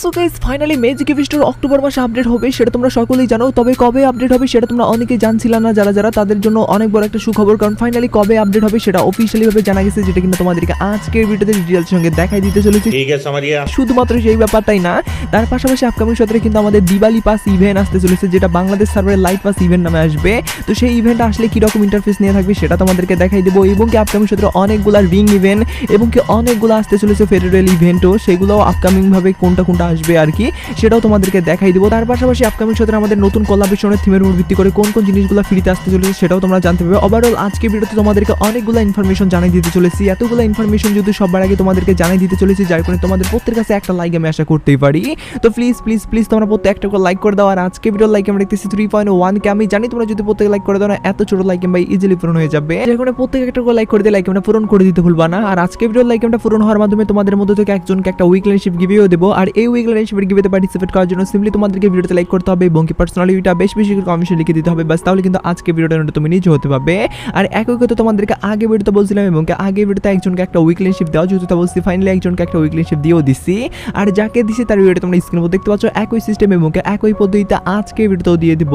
So guys finally magic October মাসে update হবে সেটা তোমরা সকলেই জানো। তবে কবে আপডেট হবে সেটা তোমরা জানছিলা না যারা যারা তাদের জন্য অনেক বড় একটা সুখবর। কারণ ফাইনালি কবে আপডেট হবে সেটা অফিসিয়ালিভাবে জানা গেছে যেটা কিন্তু তোমাদেরকে আজকের ভিডিওতে ডিটেলস সঙ্গে দেখাই দিতে চলেছি। ঠিক আছে শুধুমাত্র সেই ব্যাপারটাই না তার পাশাপাশি আপকামিং কিন্তু আমাদের দিওয়ালি পাস ইভেন্ট আসতে চলেছে যেটা বাংলাদেশ সার্ভারে লাইট পাস ইভেন্ট নামে আসবে। তো সেই ইভেন্ট আসলে কীরকম ইন্টারফেস নিয়ে থাকবে সেটা তোমাদেরকে দেখাই দেবো এবং কি আপকামিং সতেরো রিং ইভেন্ট এবং কি অনেকগুলো আসতে চলেছে ফেডারেল ইভেন্টও সেগুলো আপকামিংভাবে কোনটা কোনটা আসবে আর কি, সেটাও তোমাদেরকে দেখাই দেবো। তার পাশাপাশি আপকামিং সতেরো আমাদের নতুন কোলাবেশনের থিমের উপর ভিত্তি করে কোন কোন জিনিসগুলো ফ্রিতে আসতে চলেছে সেটাও তোমরা জানতে পারবে। ওভারঅল আজকে ভিডিওতে তোমাদেরকে অনেকগুলো ইনফরমেশন জানিয়ে দিতে চলেছি। এতগুলো ইনফরমেশন যদি সবার আগে তোমাদেরকে জানিয়ে দিতে চলেছি, যার কারণে তোমাদের প্রত্যেকের কাছে একটা লাইক আমি আশা করতেই পারি। তো প্লিজ প্লিজ প্লিজ তোমরা প্রত্যেক একটা করে লাইক করে দাও। আর আজকে ভিডিও লাইক আমরা দেখতেছি থ্রি পয়েন্ট ওয়ান কে। আমি জানি তোমরা যদি প্রত্যেকে লাইক করে দাও না, এত ছোট লাইক ভাই ইজিলি পূরণ হয়ে যাবে। যার কারণে প্রত্যেক একটা করে লাইক করে দিয়ে লাইক আমরা পূরণ করে দিতে ভুলবা না। আর আজকে ভিডিও লাইক আমরা পূরণ হওয়ার মাধ্যমে তোমাদের মধ্যে থেকে একজনকে একটা উইকলি শিপ গিভেও দেবো। আর এই গিভেতে পার্টিসিপেট করার জন্য সিম্পলি তোমাদেরকে ভিডিওতে লাইক করতে হবে এবং কি বেশ বেশি কমেন্টে লিখে দিতে হবে। তাহলে কিন্তু আজকে ভিডিওটা তুমি নিজে হতে পারবে। আর একই কথা তোমাদেরকে আগে ভিডিওতে বলছিলাম এবং আগে ভিডিওতে একজনকে একটা উইকলেনশিপ দেওয়া, যেহেতু বলছি ফাইনালি একজনকে একটা উইকলেনশিপ দিয়েও দিছি। আর যাকে দিছি তার ভিডিওটা তোমরা স্ক্রিনের উপর দেখতে পাচ্ছ। একই সিস্টেম এবং একই পদ্ধতিতে আজকে ভিডিওতেও দিয়ে দিব।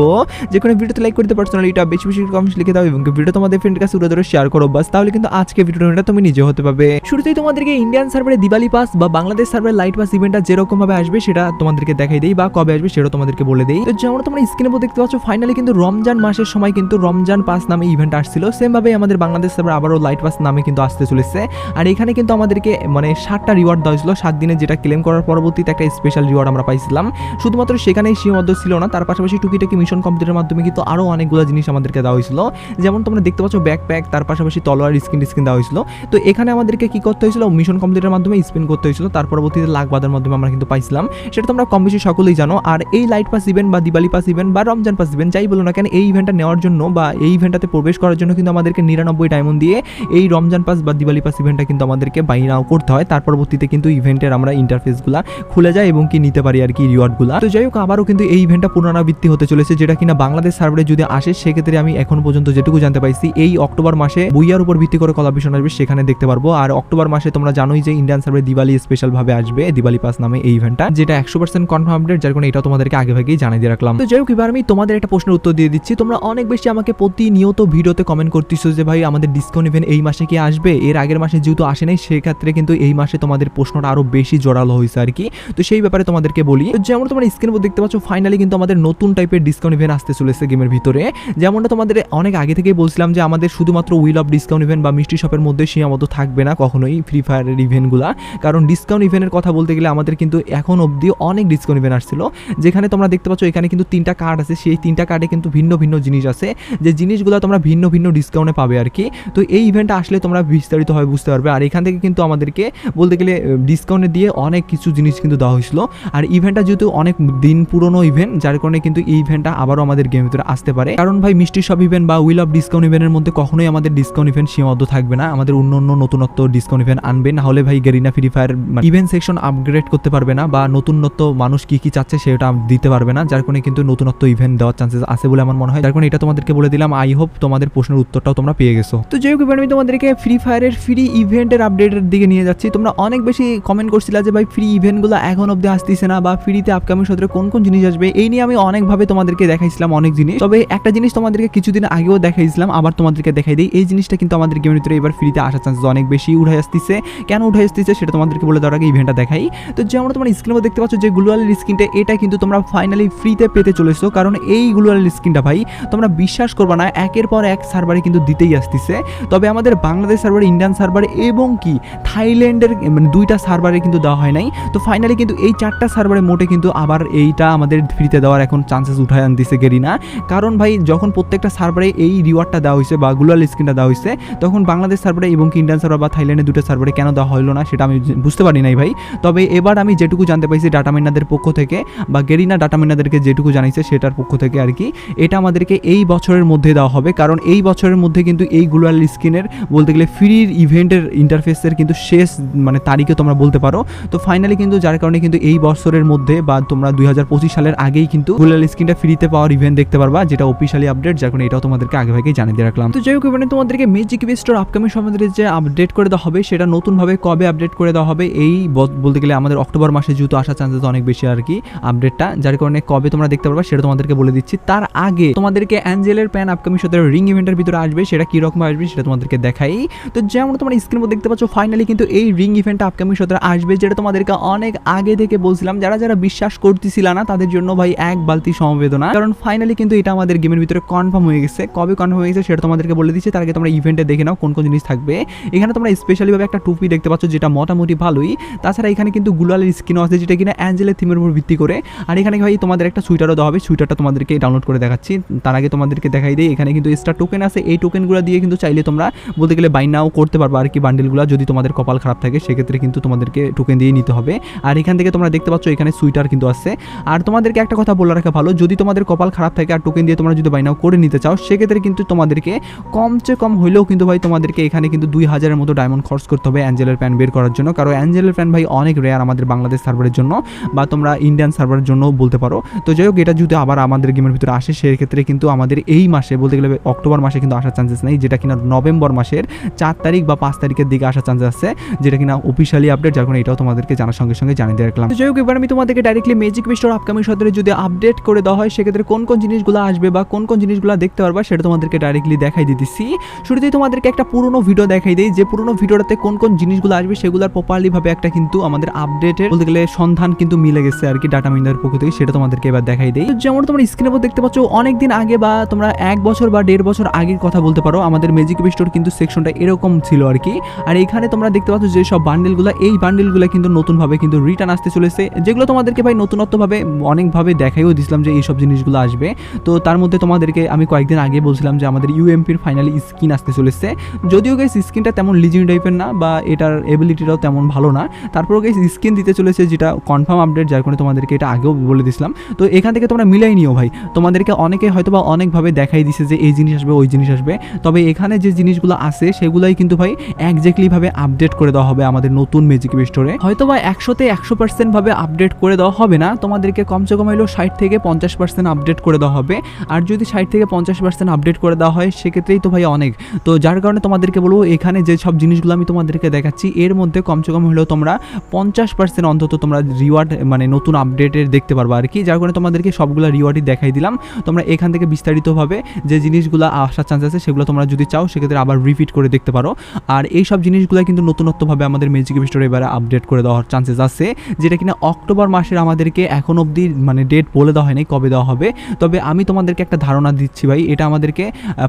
যে কোনো ভিডিওতে লাইক করতে পার্সোনালিটা বেশি বেশি কমেন্টস লিখে দাও এবং ভিডিও তোমাদের ফ্রেন্ডের কাছে উড়ে শেয়ার করো। বাস তাহলে কিন্তু আজকে ভিডিওটা তুমি নিজে হতে পারবে। শুরুতেই তোমাদেরকে ইন্ডিয়ান সার্ভারে দিওয়ালি পাস বা বাংলাদেশ সার্ভারে লাইট পাস ইভেন্টটা যেরকম ভাবে আসবে সেটা তোমাদেরকে দেখাই দেই বা কবে আসবে সেটা তোমাদেরকে বলে দেই। তো যেমন তোমরা স্ক্রিনে দেখতে পাচ্ছ ফাইনালি কিন্তু রমজান মাসের সময় কিন্তু রমজান পাস নামে ইভেন্ট আসছিল। সেম ভাবে আমাদের বাংলাদেশ সার্ভার আবারও লাইট পাস নামে কিন্তু আসতে চলেছে। আর এখানে কিন্তু আমাদেরকে মানে সাতটা রিওয়ার্ড দেওয়া হয়েছিল। সাত দিনে যেটা ক্লেম করার পরবর্তীতে একটা স্পেশাল রিওয়ার্ড আমরা পাইছিলাম। শুধুমাত্র সেখানেই সীমাবদ্ধ ছিল না, তার পাশাপাশি টুকিটাকি মিশন কমপ্লিটের মাধ্যমে কিন্তু আরও অনেকগুলো জিনিস আমাদেরকে দেওয়া হয়েছিল। যেমন তোমরা দেখতে পাচ্ছ ব্যাকপ্যাক তার পাশাপাশি তলোয়ার স্কিন স্কিন দেওয়া হয়েছিল। তো এখানে আমাদেরকে কি করতে হয়েছিল? মিশন কমপ্লিটের মাধ্যমে স্পিন করতে হয়েছিল। তার পরবর্তীতে লাখ বাদের মাধ্যমে আমরা কিন্তু পাইছিলাম, সেটা তোমরা কম বেশি সকলেই জানো। আর এই লাইট পাস ইভেন্ট বা দিওয়ালি পাস ইভেন্ট বা রমজান পাস ইভেন্ট যাই বলো না কেন, এই ইভেন্টটা নেওয়ার জন্য বা এই ইভেন্টটাতে প্রবেশ করার জন্য কিন্তু আমাদেরকে নিরানব্বই ডায়মন্ড দিয়ে এই রমজান পাস বা দিওয়ালি পাস ইভেন্টটা কিন্তু আমাদেরকে বাই নাও করতে হয়। তার পরবর্তীতে কিন্তু ইভেন্টের আমরা ইন্টারফেসগুলো খুলে যায় এবং কি নিতে পারি আর কি রিওয়ার্ডগুলো তো যাই হোক, আবারও কিন্তু এই ইভেন্টটা পুনরাবৃত্তি হতে চলেছে, যেটা কিনা বাংলাদেশ সার্ভারে যদি আসে, সেক্ষেত্রে আমি এখন পর্যন্ত যেটুকু জানতে পাইছি, এই অক্টোবর মাসে বইয়ার উপর ভিত্তি করে কলা কলাভিশন আসবে, সেখানে দেখতে পারব। আর অক্টোবর মাসে তোমরা জানোই যে ইন্ডিয়ান সার্ভারে দিওয়ালি স্পেশাল ভাবে আসবে দিওয়ালি পাস নামে এই ইভেন্টটা যেটা একশো পার্সেন্ট কনফার্ম যার কারণে এটা তোমাদেরকে আগে ভাগেই জানিয়ে দিয়ে রাখলাম। তো যাই হোক এবার আমি তোমাদের একটা প্রশ্নের উত্তর দিয়ে দিচ্ছি। তোমরা অনেক বেশি আমাকে প্রতিনিয়ত ভিডিওতে কমেন্ট করতেছো যে, ভাই, আমাদের ডিসকাউন্ট ইভেন্ট এই মাসে কি আসবে? এর আগের মাসে যেহেতু আসে নাই, সেক্ষেত্রে কিন্তু এই মাসে তোমাদের প্রশ্নটা আরও বেশি জোরালো হয়েছে আর কি। তো সেই ব্যাপারে তোমাদেরকে বলি যেমন তোমরা স্ক্রিনে দেখতে পাচ্ছ ফাইনালি কিন্তু আমাদের নতুন টাইপের ডিসকাউন্ট ইভেন্ট আসতে চলেছে গেমের ভিতরে। যেমনটা তোমাদের অনেক আগে থেকেই বলছিলাম যে, আমাদের শুধুমাত্র উইল অফ ডিসকাউন্ট ইভেন্ট বা মিষ্টি শপের মধ্যে সীমাবদ্ধ থাকবে না কখনোই ফ্রি ফায়ারের ইভেন্টগুলো কারণ ডিসকাউন্ট ইভেন্টের কথা বলতে গেলে আমাদের কিন্তু এখন অবধি অনেক ডিসকাউন্ট ইভেন্ট আসছিল। যেখানে তোমরা দেখতে পাচ্ছ এখানে কিন্তু তিনটা কার্ড আছে। সেই তিনটা কার্ডে কিন্তু ভিন্ন ভিন্ন জিনিস আছে। যে জিনিসগুলো তোমরা ভিন্ন ভিন্ন ডিসকাউন্টে পাবে আর কি তো এই ইভেন্টটা আসলে তোমরা বিস্তারিতভাবে বুঝতে পারবে। আর এখান থেকে কিন্তু আমাদেরকে বলতে গেলে ডিসকাউন্টে দিয়ে অনেক কিছু জিনিস কিন্তু দেওয়া হয়েছিল। আর ইভেন্টটা যেহেতু অনেক দিন পুরনো ইভেন্ট যার কারণে কিন্তু এই ইভেন্টটা আবারও আমাদের গেমের ভিতরে আসতে পারে। কারণ ভাই, মিষ্টি সব ইভেন্ট বা উইল অফ ডিসকাউন্ট ইভেন্টের মধ্যে কখনোই আমাদের ডিসকাউন্ট ইভেন্ট সীমাবদ্ধ থাকবে না। আমাদের অন্য অন্য নতুনত্ব ডিসকাউন্ট ইভেন্ট আনবে। না হলে ভাই Garena free fire event section upgrade করতে পারবে না। বা নতুনত্ব মানুষ কি কি চাচ্ছে সেটা দিতে পারবে না, যার কারণে কিন্তু নতুনত্ব ইভেন্ট দেওয়ার চান্সেস আছে বলে আমার মনে হয়। যার কারণে এটা তোমাদেরকে বলে দিলাম আই হোপ তোমাদের প্রশ্নের উত্তরটাও তোমরা পেয়ে গেছো। তো যাই হোক, এবার আমি তোমাদেরকে ফ্রি ফায়ারের ফ্রি ইভেন্টের আপডেটের দিকে নিয়ে যাচ্ছি। তোমরা অনেক বেশি কমেন্ট করছিলা যে, ভাই ফ্রি ইভেন্টগুলো এখন অব্দি আসতেছে না বা ফ্রিতে আপকামিং সত্রে কোন কোন জিনিস আসবে? এই নিয়ে আমি অনেকভাবে তোমাদেরকে দেখাইছিলাম অনেক জিনিস। তবে একটা জিনিস তোমাদেরকে কিছুদিন আগেও দেখাইছিলাম, আবার তোমাদেরকে দেখাই দিই। এই জিনিসটা কিন্তু আমাদের গেমের ভিতরে এবার ফ্রিতে আসার চান্সেস অনেক বেশি উঠে আসতেছে। কেন উঠে আসতেছে সেটা তোমাদেরকে বলে দেওয়ার আগে ইভেন্টটা দেখাই। তো যেমন তোমরা স্ক্রিনে দেখতে পাচ্ছ যে গ্লোয়ালের স্ক্রিনটা এটা কিন্তু তোমরা ফাইনালি ফ্রিতে পেতে চলেছো। কারণ এই গ্লোয়ালের স্ক্রিনটা ভাই, তোমরা বিশ্বাস করবা না, একের পর এক সার্ভারে কিন্তু দিতেই আসতেছে। তবে আমাদের বাংলাদেশ সার্ভারে ইন্ডিয়ান সার্ভার এবং কি থাইল্যান্ডের মানে দুইটা সার্ভারে কিন্তু দেওয়া হয় নাই। তো ফাইনালি কিন্তু এই চারটা সার্ভারে মোটে কিন্তু আবার এইটা আমাদের ফ্রিতে দেওয়ার এখন চান্সেস উঠায় আনতেছে গেরিনা কারণ ভাই, যখন প্রত্যেকটা সার্ভারে এই রিওয়ার্ডটা দেওয়া হয়েছে বা গ্লোয়াল স্ক্রিনটা দেওয়া হয়েছে, তখন বাংলাদেশ সার্ভারে এবং কি ইন্ডিয়ান সার্ভার বা থাইল্যান্ডের দুটো সার্ভারে কেন দেওয়া হলো না, সেটা আমি বুঝতে পারি নাই ভাই। তবে এবার আমি যেটুকু জানতে পাইছি ডাটা মাইনাদের পক্ষ থেকে বা গেরিনা ডাটা মাইনাদেরকে যেটুকু জানিয়েছে সেটার পক্ষ থেকে আর কি, এটা আমাদেরকে এই বছরের মধ্যে দেওয়া হবে। কারণ এই বছরের মধ্যে কিন্তু এই গ্লোয়াল স্ক্রিনের বলতে গেলে ফ্রির ইভেন্টের ইন্টারফেসের কিন্তু শেষ মানে তারিখে তোমরা বলতে পারো। তো ফাইনালি কিন্তু যার কারণে কিন্তু এই বছরের মধ্যে বা তোমরা দুই হাজার পঁচিশ সালের আগেই কিন্তু গ্লোয়াল স্ক্রিনটা ফ্রিতে পাওয়ার ইভেন্ট দেখতে পারবা, যেটা অফিসিয়ালি আপডেট যার কারণে এটাও তোমাদেরকে আগে ভাগে জানিয়ে দিয়ে রাখলাম। তো যাই হোক এবারে তোমাদেরকে ম্যাজিক বেস্টোর আপকামিং সম্বন্ধে যে আপডেট করে দেওয়া হবে, সেটা নতুনভাবে কবে আপডেট করে দেওয়া হবে, এই বলতে গেলে আমাদের অক্টোবর মাসে মাসে যেহেতু আসার চান্সেস অনেক বেশি আর কি আপডেটটা যার কারণে কবে তোমরা দেখতে পারবা সেটা তোমাদেরকে বলে দিচ্ছি। তার আগে তোমাদেরকে অ্যাঞ্জেলের প্যান আপকামিং সতেরো রিং ইভেন্টের ভিতরে আসবে, সেটা কীরকম আসবে সেটা তোমাদেরকে দেখাই। তো যেমন তোমরা স্ক্রিনের মধ্যে দেখতে পাচ্ছ ফাইনালি কিন্তু এই রিং ইভেন্টটা আপকামিং সতেরো আসবে, যেটা তোমাদেরকে অনেক আগে থেকে বলছিলাম। যারা যারা বিশ্বাস করতেছিল না, তাদের জন্য ভাই এক বালতি সমবেদনা। কারণ ফাইনালি কিন্তু এটা আমাদের গেমের ভিতরে কনফার্ম হয়ে গেছে। কবে কনফার্ম হয়ে গেছে সেটা তোমাদেরকে বলে দিচ্ছি। তার আগে তোমরা ইভেন্টে দেখে নাও কোন কোন জিনিস থাকবে। এখানে তোমরা স্পেশালি ভাবে একটা টুপি দেখতে পাচ্ছ, যেটা মোটামুটি ভালোই। তাছাড়া এখানে কিন্তু গুলালের স্কিনও আছে যেটা কিনা অ্যাঞ্জেলের থিমের উপর ভিত্তি করে। আর এখানে ভাই তোমাদের একটা সুইটারও দেওয়া হবে। সুইটারটা তোমাদেরকে ডাউনলোড করে দেখাচ্ছি। তার আগে তোমাদেরকে দেখাই দিই, এখানে কিন্তু এক্সট্রা টোকেন আছে। এই টোকেনগুলো দিয়ে কিন্তু চাইলে তোমরা বলতে গেলে বাই নাও করতে পারবে। আর কি বান্ডেলগুলো যদি তোমাদের কপাল খারাপ থাকে, সেক্ষেত্রে কিন্তু তোমাদেরকে টোকেন দিয়ে নিতে হবে। আর এখান থেকে তোমরা দেখতে পাচ্ছ এখানে সুইটার কিন্তু আছে। আর তোমাদেরকে একটা কথা বলে রাখা ভালো, যদি তোমাদের কপাল খারাপ থাকে আর টোকেন দিয়ে তোমরা যদি বাই নাও করে নিতে চাও, সেক্ষেত্রে কিন্তু তোমাদেরকে কমচে কম হইলেও কিন্তু ভাই তোমাদেরকে এখানে কিন্তু দুই হাজারের মতো ডায়মন্ড খরচ করতে হবে অ্যাঞ্জেলের প্যান বের করার জন্য। কারণ অ্যাঞ্জেলের প্যান ভাই অনেক রেয়ার আমাদের বাংলাদেশ সার্ভারের জন্য বা তোমরা ইন্ডিয়ান সার্ভারের জন্য বলতে পারো। তো যাই হোক এটা যদি আবার আমাদের গেমের ভিতরে আসে, সেক্ষেত্রে কিন্তু আমাদের এই মাসে বলতে গেলে অক্টোবর মাসে কিন্তু আসার চান্সেস নেই, যেটা কিনা নভেম্বর মাসের চার তারিখ বা পাঁচ তারিখের দিকে আসার চান্সেস আছে, যেটা কিনা অফিসিয়ালি আপডেট কারণে এটাও তোমাদেরকে জানার সঙ্গে সঙ্গে জানিয়ে দিয়ে রাখলাম যাই হোক এবার আমি তোমাদেরকে ডাইরেক্টলি ম্যাজিক বিস্টোর আপকামিং সদরে যদি আপডেট করে দেওয়া হয়, সেক্ষেত্রে কোন কোন জিনিসগুলো আসবে বা কোন কোন জিনিসগুলো দেখতে পারবা, সেটা তোমাদেরকে ডাইরেক্টলি দেখাই দিতেছি। শুরুতেই তোমাদেরকে একটা পুরোনো ভিডিও দেখাই দিই, যে পুরোনো ভিডিওটাতে কোন কোন জিনিসগুলো আসবে সেগুলোর প্রপারলি ভাবে একটা কিন্তু আমাদের আপডেটের বলতে গেলে সন্ধান কিন্তু মিলে গেছে আর কি ডাটা মিনার পক্ষ থেকে, সেটা তোমাদেরকে এবার দেখাই তো যেমন তোমরা স্ক্রিনের উপর দেখতে পাচ্ছ অনেক দিন আগে বা তোমরা এক বছর বা দেড় বছর আগের কথা বলতে পারো, আমাদের ম্যাজিক স্টোর কিন্তু সেকশনটা এরকম ছিল আর কি। আর এখানে তোমরা দেখতে পাচ্ছ যে সব বান্ডেলগুলো এই বান্ডেলগুলো কিন্তু নতুনভাবে কিন্তু রিটার্ন আসতে চলেছে, যেগুলো তোমাদেরকে ভাই নতুনত্বভাবে অনেকভাবে দেখাইও দিছিলাম যে এইসব জিনিসগুলো আসবে। তো তার মধ্যে তোমাদেরকে আমি কয়েকদিন আগে বলছিলাম যে আমাদের ইউএমপির ফাইনালি স্কিন আসতে চলেছে। যদিও গেস স্কিনটা তেমন লিজিং টাইপের না বা এটার এবিলিটিটাও তেমন ভালো না। তারপরও গেস স্কিন দিতে চলেছে যেটা কনফার্ম আপডেট যার কারণে তোমাদেরকে এটা আগেও বলে দিছিলাম। তো এখান থেকে তোমরা মিলাই নিও ভাই। তোমাদেরকে অনেকে হয়তো বা অনেকভাবে দেখাই দিছে যে এই জিনিস আসবে, ওই জিনিস আসবে। তবে এখানে যে জিনিসগুলো আছে, সেগুলাই কিন্তু ভাই একজ্যাক্টলি ভাবে আপডেট করে দেওয়া হবে আমাদের নতুন ম্যাজিক স্টোরে হয়তো বা একশোতে একশো পার্সেন্টভাবে আপডেট করে দেওয়া হবে না, তোমাদেরকে কমসে কম হলেও ষাট থেকে পঞ্চাশ পার্সেন্ট আপডেট করে দেওয়া হবে। আর যদি ষাট থেকে পঞ্চাশ পার্সেন্ট আপডেট করে দেওয়া হয়, সেক্ষেত্রেই তো ভাই অনেক। তো যার কারণে তোমাদেরকে বলব, এখানে যে সব জিনিসগুলো আমি তোমাদেরকে দেখাচ্ছি, এর মধ্যে কমসে কম হলেও তোমরা পঞ্চাশ পার্সেন্ট অন্তত তোমরা রিওয়ার্ড মানে নতুন আপডেটের দেখতে পারবা আর কি। যার কারণে তোমাদেরকে সবগুলো রিওয়ার্ডই দেখাই দিলাম। তোমরা এখান থেকে বিস্তারিতভাবে যে জিনিসগুলো আসার চান্স আছে, সেগুলো তোমরা যদি চাও, সেক্ষেত্রে আবার রিপিট করে দেখতে পারো। আর এই সব জিনিসগুলো কিন্তু নতুনত্বভাবে আমাদের ম্যাজিক স্টোরে এবারে আপডেট করে দেওয়ার চান্সেস আছে, যেটা কিনা অক্টোবর মাসের আমাদেরকে এখন অবধি মানে ডেট বলে দেওয়া হয়নি কবে দেওয়া হবে। তবে আমি তোমাদেরকে একটা ধারণা দিচ্ছি ভাই, এটা আমাদেরকে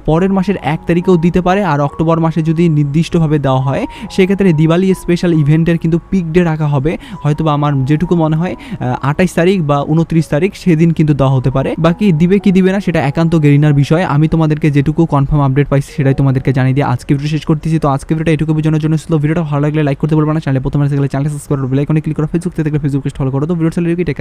পরের মাসের এক তারিখেও দিতে পারে। আর অক্টোবর মাসে যদি নির্দিষ্টভাবে দেওয়া হয়, সেক্ষেত্রে দিওয়ালি স্পেশাল ইভেন্টের কিন্তু পিক ডে রাখা হবে। হয়তো বা আমার যেটুকু মনে হয় আঠাইশ তারিখ বা উনত্রিশ তারিখ সেদিন কিন্তু দেওয়া হতে পারে। বাকি দিবে কি দিবে না সেটা একান্ত গেরিনার বিষয়। আমি তোমাদেরকে যেটুকু কনফার্ম আপডেট পাইছি সেটাই তোমাদেরকে জানিয়ে দিয়ে আজকে ভিডিও শেষ করতেছি। তো আজকে ভিডিওটা এটুকু বোঝানোর জন্য ছিল। ভিডিওটা ভালো লাগলে লাইক করতে বলব না চ্যানেলে প্রথমে গেলে চ্যানেল সাবস্ক্রাইব বেলাইকনে ক্লিক করো। ফেসবুক থেকে ফেসবুক ফলো করো। তো ভিডিও চ্যানেল টেকার